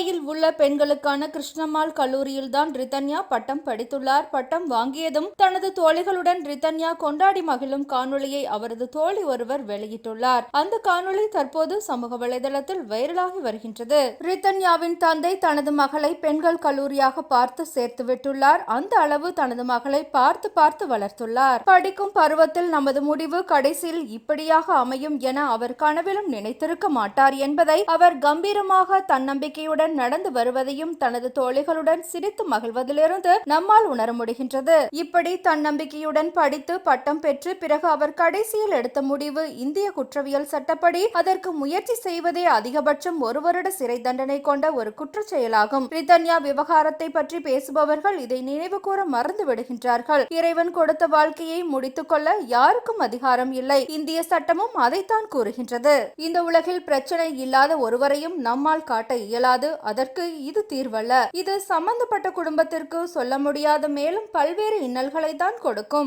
கோவையில் உள்ள பெண்களுக்கான கிருஷ்ணம்மாள் கல்லூரியில்தான் ரிதன்யா பட்டம் படித்துள்ளார். பட்டம் வாங்கியதும் தனது தோழிகளுடன் ரிதன்யா கொண்டாடி மகிழும் காணொளியை அவரது தோழி ஒருவர் வெளியிட்டுள்ளார். அந்த காணொளி தற்போது சமூக வலைதளத்தில் வைரலாகி வருகின்றது. ரிதன்யாவின் தந்தை தனது மகளை பெண்கள் கல்லூரியாக பார்த்து சேர்த்து விட்டுள்ளார். அந்த அளவு தனது மகளை பார்த்து பார்த்து வளர்த்துள்ளார். படிக்கும் பருவத்தில் நமது முடிவு கடைசியில் இப்படியாக அமையும் என அவர் கனவிலும் நினைத்திருக்க மாட்டார் என்பதை அவர் கம்பீரமாக தன்னம்பிக்கையுடன் நடந்து வருவதையும் தனது தோழிகளுடன் சிரித்து மகிழ்வதிலிருந்து நம்மால் உணர முடிகின்றது. இப்படி தன்னம்பிக்கையுடன் படித்து பட்டம் பெற்று பிறகு அவர் கடைசியில் எடுத்த முடிவு இந்திய குற்றவியல் சட்டப்படி. அதற்கு முயற்சி செய்வதே அதிகபட்சம் ஒரு வருட சிறை தண்டனை கொண்ட ஒரு குற்றச் செயலாகும் பிரித்தன்யா விவகாரத்தை பற்றி பேசுபவர்கள் இதை நினைவு கூற மறந்து விடுகின்றார்கள். இறைவன் கொடுத்த வாழ்க்கையை முடித்துக் கொள்ள யாருக்கும் அதிகாரம் இல்லை. இந்திய சட்டமும் அதைத்தான் கூறுகின்றது. இந்த உலகில் பிரச்சனை இல்லாத ஒருவரையும் நம்மால் காட்ட இயலாது. அதற்கு இது தீர்வல்ல. இது சம்பந்தப்பட்ட குடும்பத்திற்கு சொல்ல முடியாத மேலும் பல்வேறு இன்னல்களை தான் கொடுக்கும்.